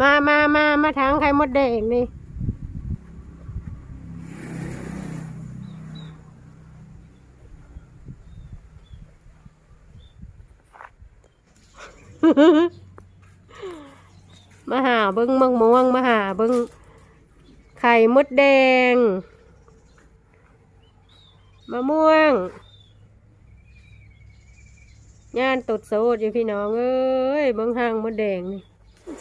มามามามาทางไข่มดแดงนี่มาหาเบิ้งมังม่วงมาหาเบิ้งไข่มดแดงมะม่วงย่านตดโซดอยู่พี่น้องเอ้ยเบิ้งห้างมดแดงนี่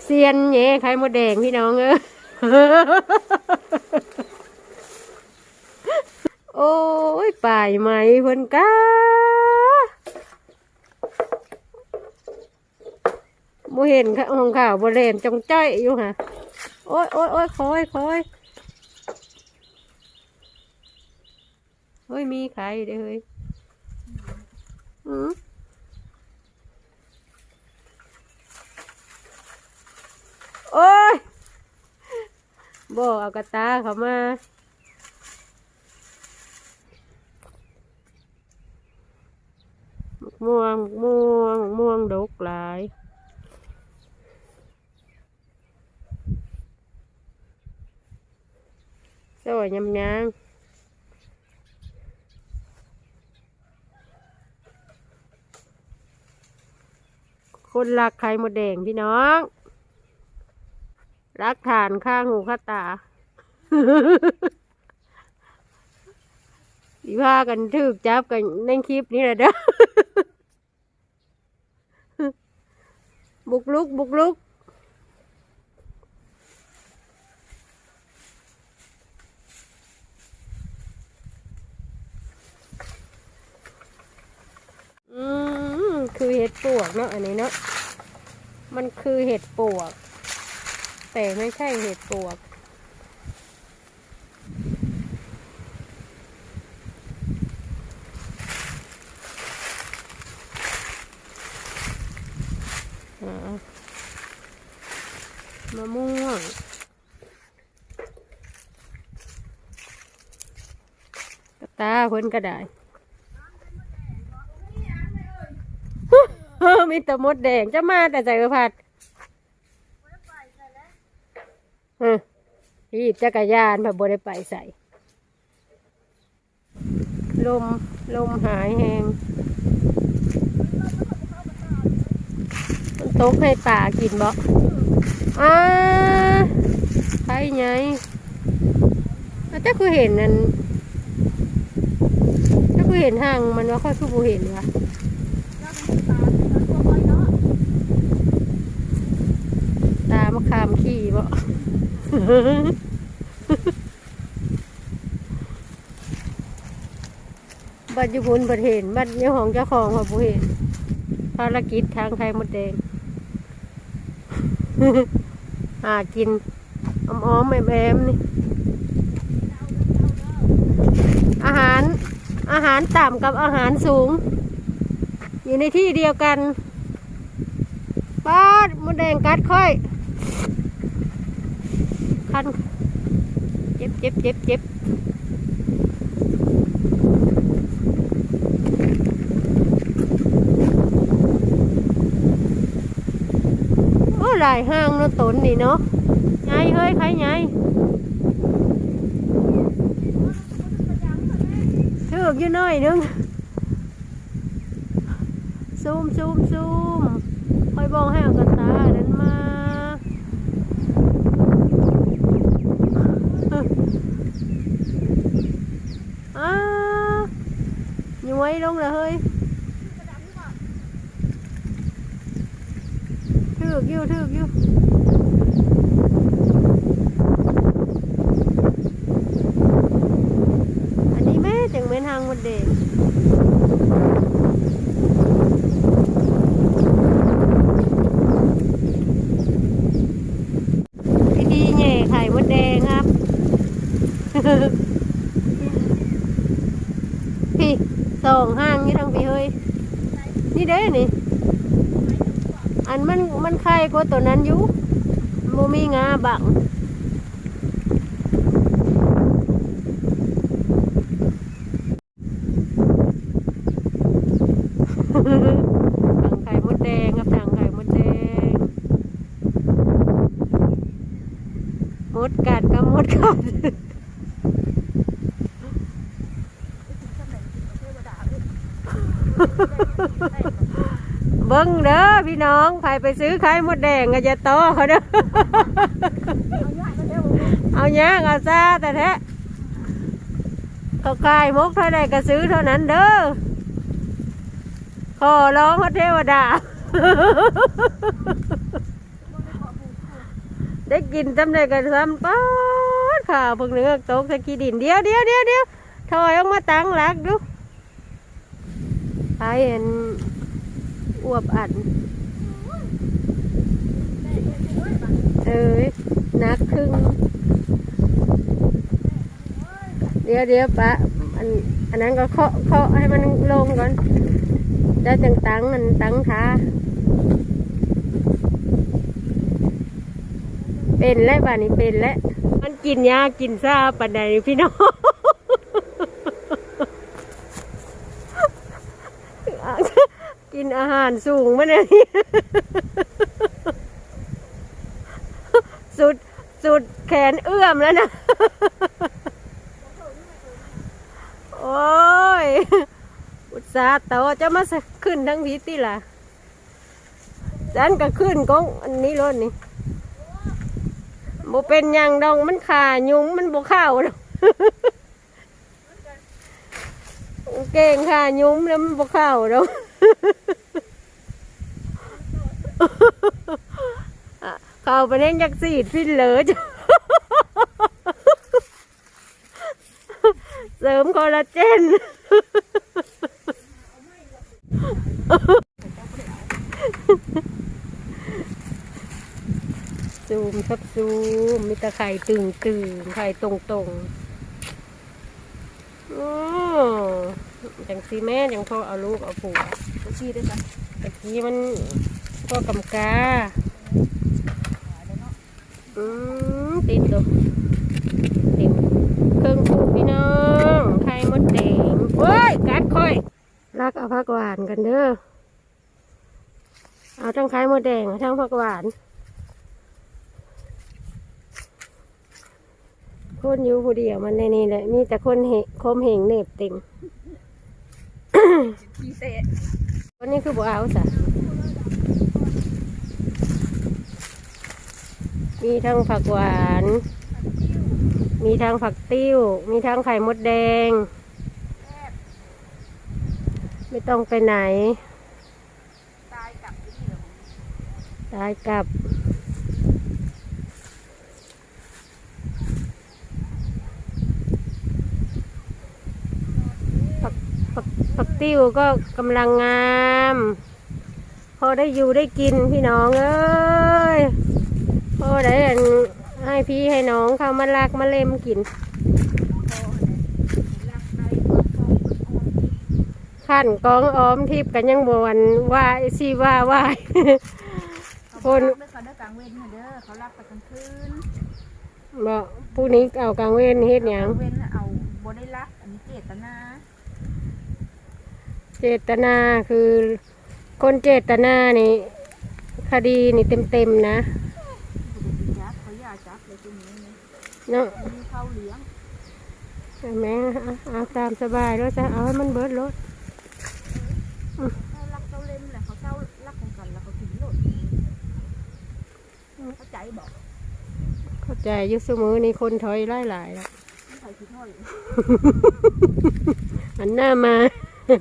เซียนแหน่ไข่มดแดงพี่น้องเอ้ยโอ้ยป่ายไหมเพิ่นกาโมเห็นค่ะองข่าวบรเลนจงจ้อยอยู่ค่ะโอ้ยโอ้ยโอ้ยคอยคอยเฮ้ยมีใครเด้อเฮ้ยอืม โอ้ยบอกเอากระตาเขามามะม่วงมะม่วงมะม่วงดกหลายสวยยำยางคนรักไข่มดแดงพี่น้อง รักฐานข้างหูข้าตาสิพากันถึกจับกันในคลิปนี้แหละเด้อบุกลุก บุกลุก อืมคือเห็ดปวกเนาะอันนี้เนาะมันคือเห็ดปวก แต่ไม่ใช่เห็ดปวก มะม่วงกระตาเพิ่นก็ได้มีแต่มดแดงจะมาแต่ใจกระพัดเออรีบจักรยานแบบบได้ไปใส่ ลม ลมหายแหงมันตกให้ป่ากินบ่อ่าใช่ไงอาจจะคือเห็นนั่นถ้าคือเห็นห่างมันว่าค่อยคือบูเห็นวะตามะขามขี้บ่ บัดยุพุนบัดเห็นบัดเจ้าของเจ้าของค่ะผู้เห็นภารกิจทางไทยมดแดงหากินอ้อมๆแอมๆนี่ อาหารอาหารต่ำกับอาหารสูง อยู่ในที่เดียวกันป้าดมดแดงกัดค่อย คันเจ็บเจ็บเจ็บเจ็บโอ้หลายห้างเนาะตนนี่เนาะไงเฮ้ยใครไงถือกอยู่หน่อยนึงซูมซูมซูมคอยบอกให้กระตานั้นมา อ้า ย้วยลงเลยเฮ้ยถือกอยู่ถือกอยู่อันนี้แม่จังเป็นทางหมดเด็กวิธีแง่ไข่มดแดงครับ พี่ สองห้างนี่ทั้งพี่เฮ้ยนี่เด้นี่ อันมันมันไข่กว่าตัวนั้นอยู่โมมีงาบังถังไข่มดแดงครับถังไข่มดแดงดกัดก็มดกัด เบิ้งเด้อพี่น้องใครไปซื้อไข่มดแดงก็จะโตเขาเด้อเอาเนี้ยเอาซาแต่แท้เขาขายมกเท่าใดก็ซื้อเท่านั้นเด้อขอร้องพระเทวดา ได้กินจำได้กันซ้ำป๊าข่าวพวกเนื้อตกสกีดินเดียวเดียวเดียวเดียวถอยออกมาตั้งหลักดู ไปเห็นอวบอันเอ้ยนักครึ่ง เดี๋ยวเดี๋ยวปะอันอันนั้นก็เคาะเคาะให้มันลงก่อน ได้จังตังมันตังขาเป็นแล้วบ้านี้เป็นแล้วมันกินยากินซาปันใดพี่น้อง กินอาหารสูงมาเนี่ยสุดสุดแขนเอื้อมแล้วนะ โอ้ย อุตส่าห์โตจะมาขึ้นทั้งพีติล่ะฉันก็ขึ้นกองอันนี้รถนี่บ่เป็นยังดองมันขายุงมันบ่เข้าดอกเก่งขายุงแล้วมันบ่เข้าดอกอะ เขาไปเล่นยักษ์สีดฟินเลอจ้ะเสริมคอลลาเจนซูมครับซูมมีแตะไข่ตึงตึงไข่ตรงตรงๆโอ้จังซีแม่จังพ่อเอาลูกเอาผัว ชี้ได้จ้ะตะกี้มันพ่อกำกาอืมติดตัวติดเครื่องผูกพี่น้องไข่มดแดงเว้ยกัดค่อย รักเอาผักหวานกันเด้อเอาทั้งไข่มดแดงเอาทั้งผักหวานคนอยู่ผู้เดียวมันในนี่แหละมีแต่คนเหคมเหงเหน็บเต็งชี้เตะ วันนี้คือบ่เอาสะมีทั้งผักหวาน มีทั้งผักติ้ว มีทั้งไข่มดแดง ไม่ต้องไปไหน ตายกลับที่นี่เหรอ ตายกลับ ผัก ผักผักติ้วก็กำลังงาม พอได้อยู่ได้กินพี่น้องเอ้ยพอได้อันให้พี่ให้น้องเขามาลากมาเล่มกินพอเนี่ยรักได้พอพอเปิดออมขั้นกองออมทิพย์กันยังบวนว่าชีว่าว่าเขาคนรักด้วยเขาได้กลางเว้นเด้อเขารักแต่กลางคืนบอกผู้นี้เอากลางเว้นเฮ็ดหยังกลางเว้นเอาบ่ได้รักอันนี้เจตนา เจตนาคือคนเจตนานี่คดีนี่เต็มๆนะบ่ได้จับเขาอยากจับเลยทีนี้เนี่ยเนาะมีเข้าเลี้ยงเห็นไหมเอาเอาตามสบายด้วยจ้ะเอาให้มันเบิดรถเขารักเขาเล่มแหละเขาเศร้ารักของกันแล้วเขาถึงโลดเข้าใจบอกเข้าใจอยุสมือนี่คนถอยไล่หลายแล้วไม่ใครคิดห้อยหันหน้ามาอืม ไข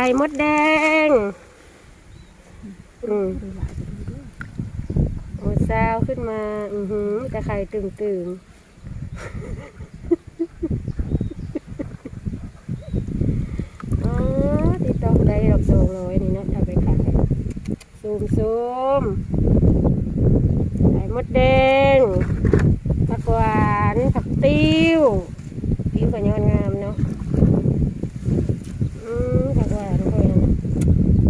่มดแดง อืมดูหลายจะดูด้วยโอ้ซาวขึ้นมา อือหือแต่ไข่ตึงตึงๆอ๋อติดต่อได้ดอกสองร้อยนี่เนาะเอาไปขายซูมซูม ไข่มดแดงผักหวานผักติ้วติ้วก็ยอดงามเนาะอืมผักหวานค่อยนะ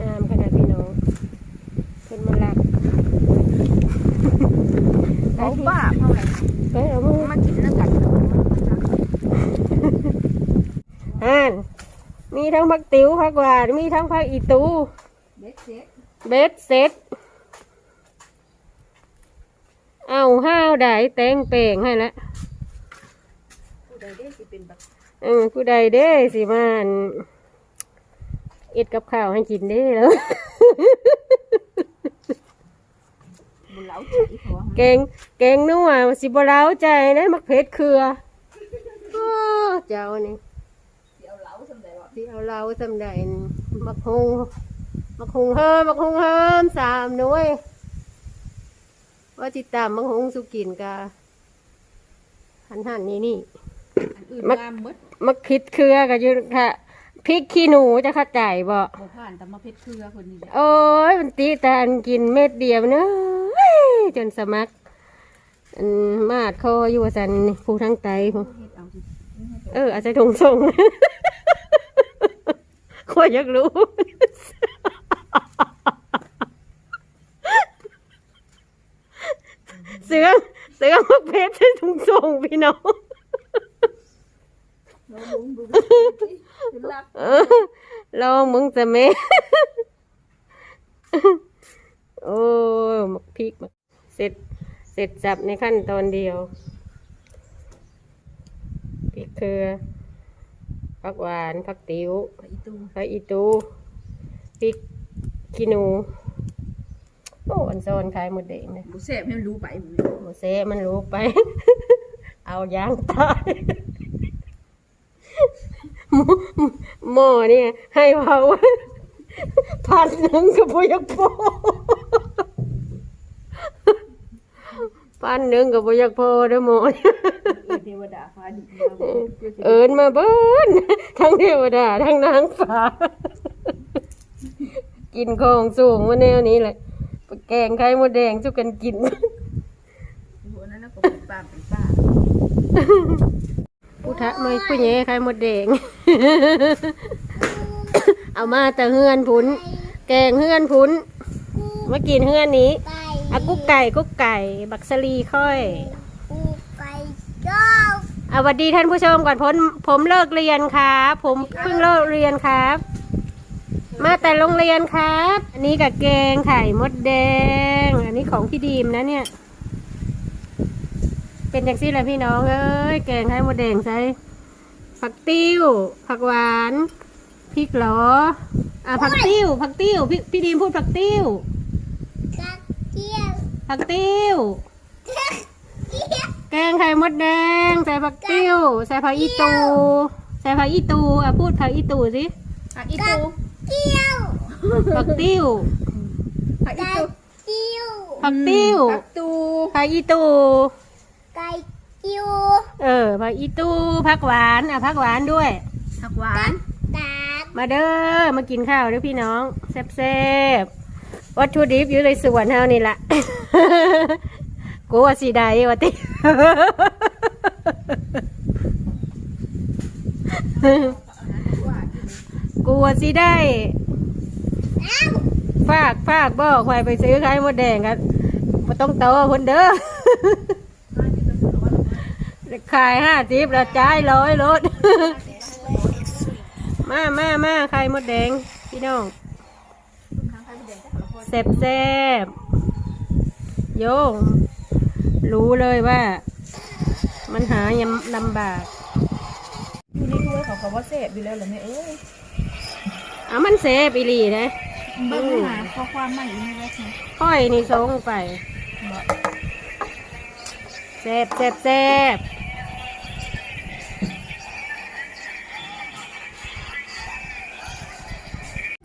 งามขนาดพี่น้องขึ้นมาลักเขาบ้าเท่าไหร่ไปเอามือมากินแล้วกันอ่านมีมีทั้งผักติ๋วผักหวานมีทั้งผักอีตูเบ็ดเซ็ตเบสเซ็ตเอาห้าวได้แตงเป่งให้แล้วผู้ใดได้สิเป็นแบบเออผู้ใดเด้สิมาอั่นเอ็ดกับข้าวให้กินเด้แล้ว บุญเหลาใจเขาว่าแกงแกงนัวสิบเล้าใจนะมักเพชรเครืออ้อเจ้านี่สิเอาเหลาสำใดวะที่เอาเราสำใดนี่มักฮงมักฮงเฮิมมักฮงเฮิมสามหน่วย ว่าจิตามมักฮงสุกินกาหันหันนี่นี่อันอื่นมักงามหมดมักคิดเครือกันอยู่ค่ะพริกขี้หนูจะเข้าใจบ่บ่ผ่านแต่มาเพชรเครือคนนี้แหละโอ้ยมันตีแต่อันกินเม็ดเดียวเนอะเฮ้ยจนสมักอันมาดคออยู่ว่าสันผู้ทั้งไตผมเฮ็ดเอาสิเอออาจจะถงส่งคอยอยากรู้ เสือ เสือมักเพชรใส่ถุงส่งพี่น้องเราลุงดูดูรักเออลองมึงจะแม่โอ้มักพริกมักเสร็จ เสร็จจับในขั้นตอนเดียวพริกเครือผักหวานผักติ๋วไปอีตูผักอีตูพริกขี้หนูโอ้อันโซนขายหมดเด็กนะบุแซ่บให้มันรู้ไปหมดหมดเซมันรู้ไป เอายางตายหม้อหม้อเนี่ยให้เผาพันหนึ่งกับพยักโพพันหนึ่งกับพยักโพเด้อหม้อเนี่ยเทวดาฟ้าดิบมาเอินมาเบิ้นทั้งเทวดาทั้งนางฟ้า กินของสูงมาแนวนี้แหละไป แกงไข่มดแดงชุกกันกิน หัวนั้นน่ะก็เป็นป้าเป็นป้าผู้ทะไม่ผู้แย่ไข่มดแดง เอามาแต่เฮือนพุนแกงเฮือนพุนมากินเฮือนนี้อากุ๊กไก่กุ๊กไก่ บักสลีค่อยเอาสวัสดีท่านผู้ชมก่อนผมผมเลิกเรียนครับ ผมเพิ่งเลิกเรียนครับ มาแต่โรงเรียนครับ อันนี้กับแกงไข่มดแดง อันนี้ของพี่ดีมนะเนี่ย เป็นจังซี่แหละพี่น้องเอ้ยแกงไข่มดแดงใส่ผักติ้ว ผักหวานพริกเหรออะผักติ้ว ผักติ้วพี่พี่ดีมพูดผักติ้วผักติ้ว แกงไข่มดแดง ใส่ผักติ้ว ใส่ผักอีตู ใส่ผักอีตูอะพูดผักอีตูสิผักอีตู ผักติ้วผักอีตูผักติ้วผักตูผักอีตูเออผักอีตูผักหวานอะผักหวานด้วยผักหวานมาเด้อมากินข้าวเด้อพี่น้องแซ่บๆวัตถุดิบอยู่ในสวนเฮานี่ละกูว่าสีใดวะติ กูว่าสีได้ ฝากฝากบอกใครไปซื้อไข่มดแดงกันมาต้องโตคนเด้อขายห้าสิบแล้วจ่ายร้อยรถ มามามาไข่มดแดง พี่น้องแซ่บแซ่บโยงรู้เลยว่า มันหายำลำบาก อยู่ในถ้วยเขาก็ว่าแซ่บอยู่แล้วเหรอแม่เอ้ย อามันเซฟอีหลีนะเบิ่งหาข้อความใหม่อีกไม่ได้ใช่ค่อยนี่ส่งไปแซ่บแซ่บแซ่บ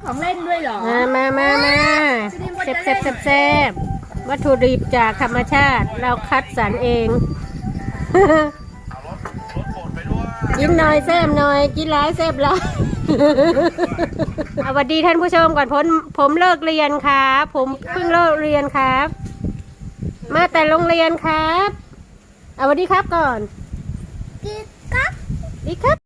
ของเล่นด้วยเหรอ มามามามาแซ่บแซ่บแซ่บแซ่บวัตถุดิบจากธรรมชาติ เราคัดสรรเองกินหน่อยแซ่บหน่อย กินหลายแซ่บหลาย สวัสดีท่านผู้ชมก่อนผมผมเลิกเรียนครับ ผมเพิ่งเลิกเรียนครับ มาแต่โรงเรียนครับเอาสวัสดีครับก่อน ดีครับ